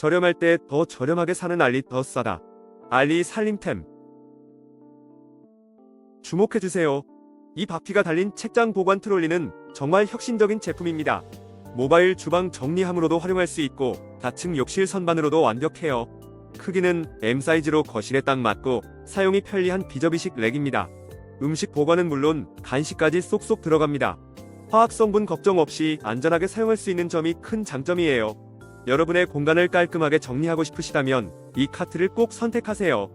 저렴할 때 더 저렴하게 사는 알리 더 싸다. 알리 살림템. 주목해주세요. 이 바퀴가 달린 책장 보관 트롤리는 정말 혁신적인 제품입니다. 모바일 주방 정리함으로도 활용할 수 있고 다층 욕실 선반으로도 완벽해요. 크기는 M 사이즈로 거실에 딱 맞고 사용이 편리한 비접이식 렉입니다. 음식 보관은 물론 간식까지 쏙쏙 들어갑니다. 화학 성분 걱정 없이 안전하게 사용할 수 있는 점이 큰 장점이에요. 여러분의 공간을 깔끔하게 정리하고 싶으시다면 이 카트를 꼭 선택하세요.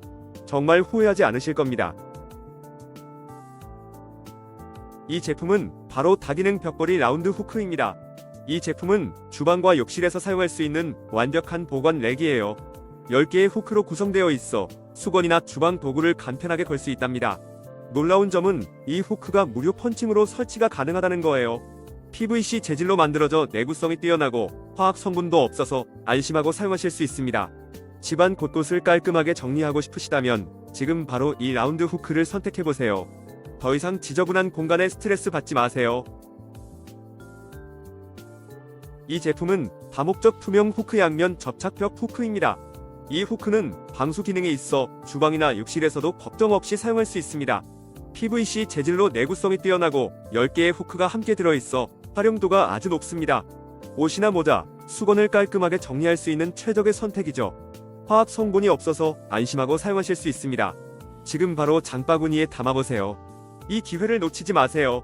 정말 후회하지 않으실 겁니다. 이 제품은 바로 다기능 벽걸이 라운드 후크입니다. 이 제품은 주방과 욕실에서 사용할 수 있는 완벽한 보관 렉이에요. 10개의 후크로 구성되어 있어 수건이나 주방 도구를 간편하게 걸 수 있답니다. 놀라운 점은 이 후크가 무료 펀칭으로 설치가 가능하다는 거예요. PVC 재질로 만들어져 내구성이 뛰어나고 화학 성분도 없어서 안심하고 사용하실 수 있습니다. 집안 곳곳을 깔끔하게 정리하고 싶으시다면 지금 바로 이 라운드 후크를 선택해 보세요. 더 이상 지저분한 공간에 스트레스 받지 마세요. 이 제품은 다목적 투명 후크 양면 접착벽 후크입니다. 이 후크는 방수 기능이 있어 주방이나 욕실에서도 걱정 없이 사용할 수 있습니다. PVC 재질로 내구성이 뛰어나고 10개의 후크가 함께 들어있어 활용도가 아주 높습니다. 옷이나 모자, 수건을 깔끔하게 정리할 수 있는 최적의 선택이죠. 화학 성분이 없어서 안심하고 사용하실 수 있습니다. 지금 바로 장바구니에 담아보세요. 이 기회를 놓치지 마세요.